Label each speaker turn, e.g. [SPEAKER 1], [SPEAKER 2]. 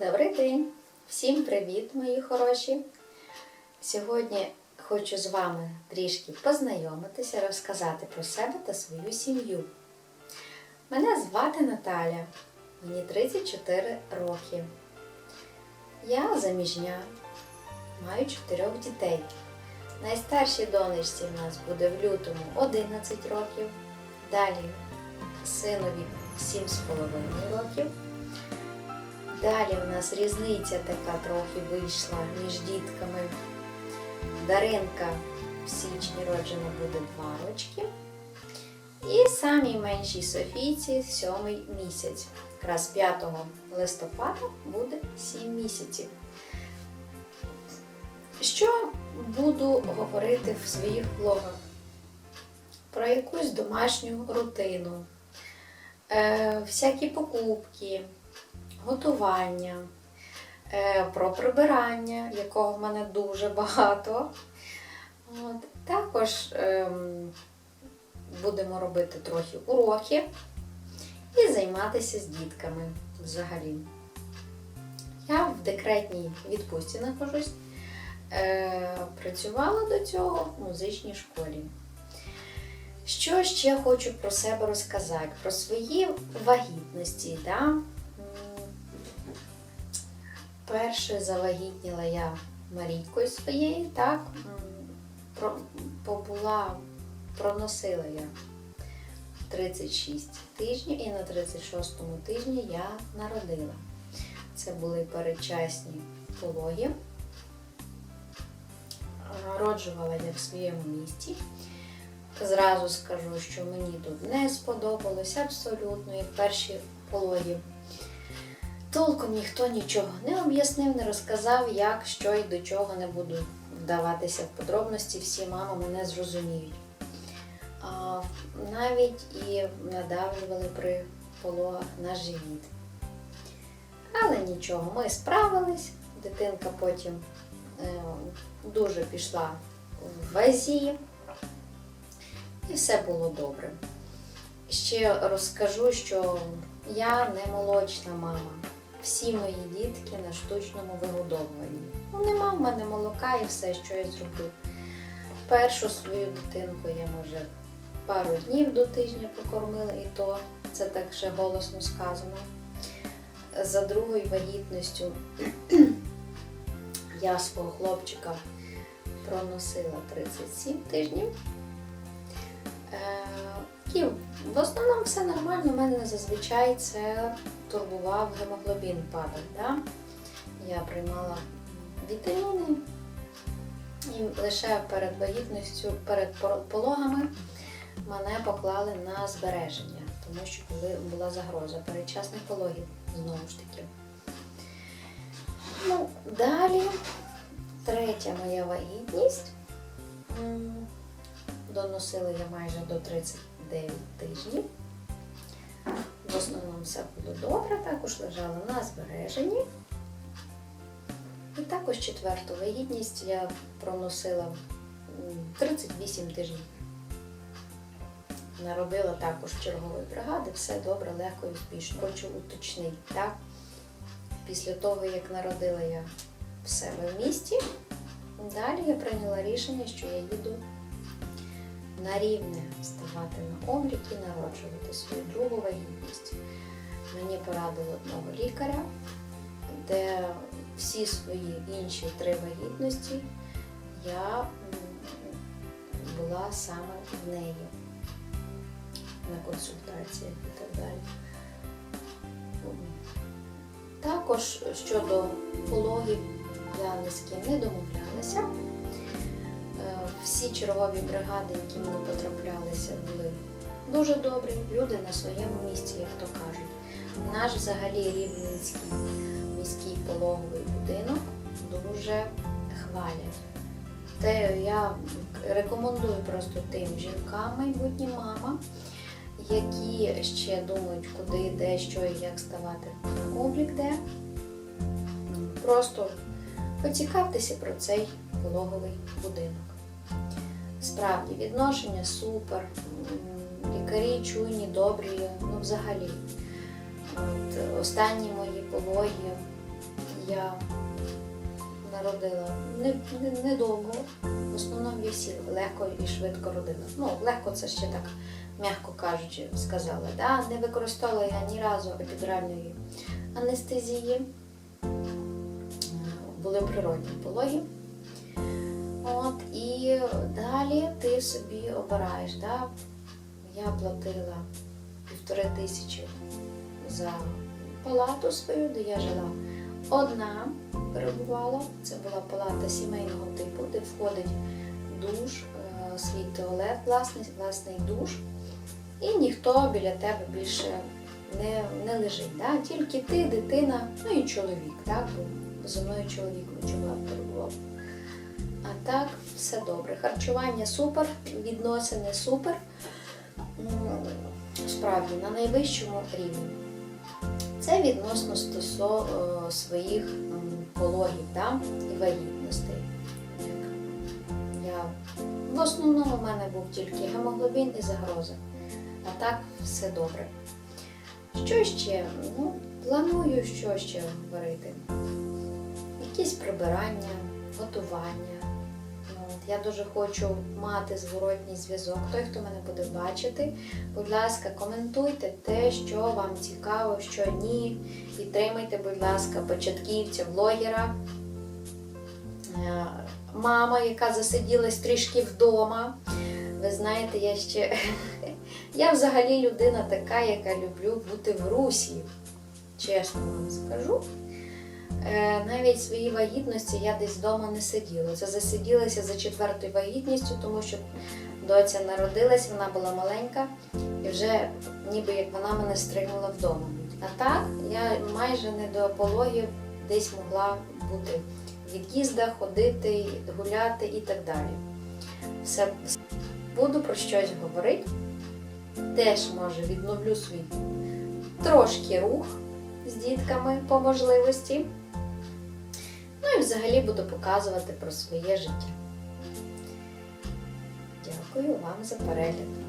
[SPEAKER 1] Добрий день! Всім привіт, мої хороші! Сьогодні хочу з вами трішки познайомитися, розказати про себе та свою сім'ю. Мене звати Наталя, мені 34 роки. Я заміжня, маю чотирьох дітей. Найстаршій донечці в нас буде в лютому 11 років, далі синові 7,5 років. Далі в нас різниця така трохи вийшла між дітками. Даринка в січні роджена буде два рочки. І самій меншій Софійці сьомий місяць. Якраз 5 листопада буде 7 місяців. Що буду говорити в своїх влогах? Про якусь домашню рутину, е, всякі покупки готування, е, про прибирання, якого в мене дуже багато. От. Також ем, будемо робити трохи уроки і займатися з дітками взагалі. Я в декретній відпустці нахожусь. Е, працювала до цього в музичній школі. Що ще хочу про себе розказати? Про свої вагітності. Да? Перше завагітніла я Марійкою своєю, так, про, побула, проносила я 36 тижнів і на 36-му тижні я народила. Це були передчасні пологи. Народжувала я в своєму місті. Зразу скажу, що мені тут не сподобалось абсолютно, як перші пологи. Толком ніхто нічого не об'яснив, не розказав, як, що і до чого не буду вдаватися в подробності, всі мами мене зрозуміють. А, навіть і надавлювали при пологах на живіт. Але нічого, ми справились. Дитинка потім е, дуже пішла в вазі, і все було добре. Ще розкажу, що я не молочна мама. Всі мої дітки на штучному вигодовуванні. Ну, нема в мене молока і все, що я зроблю. Першу свою дитинку я, може, пару днів до тижня покормила, і то це так ще голосно сказано. За другою вагітністю я свого хлопчика проносила 37 тижнів. Е, І в основному все нормально. У мене зазвичай це турбував гемоглобін падав. Да? Я приймала вітаміни і лише перед вагітністю, перед пологами мене поклали на збереження, тому що коли була загроза передчасних пологів, знову ж таки. Ну, далі, третя моя вагітність. Доносила я майже до 39 тижнів. В основному все було добре, також лежала на збереженні. І також четверту вагітність я проносила 38 тижнів. Народила також чергової бригади, все добре, легко і успішно. Хочу уточнити, так? Після того, як народила я в себе в місті, далі я прийняла рішення, що я їду на рівне ставати на облік і народжувати свою другу вагітність. Мені порадили одного лікаря, де всі свої інші три вагітності я була саме в неї на консультаціях і так далі. Також щодо пологів я ні з ким не домовлялася. Е, Всі чергові бригади, які мені потраплялися, були дуже добрі, люди на своєму місці, як то кажуть. Наш взагалі рівненський міський пологовий будинок дуже хвалять. Те я рекомендую просто тим жінкам, майбутнім мамам, які ще думають, куди, де, що і як ставати на облік, де. Просто поцікавтеся про цей пологовий будинок. Справді, відношення супер, лікарі чуйні, добрі, ну взагалі. От, останні мої пологи я народила не, не, недовго. В основному я всі легко і швидко родила. Ну, легко це ще так, м'яко кажучи, сказала. Да? Не використовувала я ні разу епідуральної анестезії. Були природні пологи. І далі ти собі обираєш. Да? Я платила півтори тисячі за палату свою, де я жила одна перебувала. Це була палата сімейного типу, де входить душ, е, свій туалет, власний, власний душ, і ніхто біля тебе більше не, не лежить. Да? Тільки ти, дитина, ну і чоловік, так? бо зі мною чоловік ночував перебував. А так, все добре. Харчування супер, відносини супер. Справді, на найвищому рівні. Це відносно стосо е, своїх пологів да, і вагітностей. Я... В основному в мене був тільки гемоглобін і загроза. А так все добре. Що ще? Ну, планую що ще говорити. Якісь прибирання, готування. От Я дуже хочу мати зворотній зв'язок. Той, хто мене буде бачити, будь ласка, коментуйте те, що вам цікаво, що ні. Підтримайте, будь ласка, початківця, блогера. Е, Мама, яка засиділась трішки вдома. Ви знаєте, я ще. Я взагалі людина така, яка люблю бути в русі. Чесно вам скажу. Е, Навіть своїй вагітності я десь вдома не сиділа. Це засиділася за четвертою вагітністю, тому що доця народилась, вона була маленька, і вже ніби як вона мене стригнула вдома. А так я майже не до пологів десь могла бути в від'їздах, ходити, гуляти і так далі. Все буду про щось говорити. Теж може відновлю свій трошки рух з дітками по можливості. Ну і взагалі буду показувати про своє життя. Дякую вам за перегляд.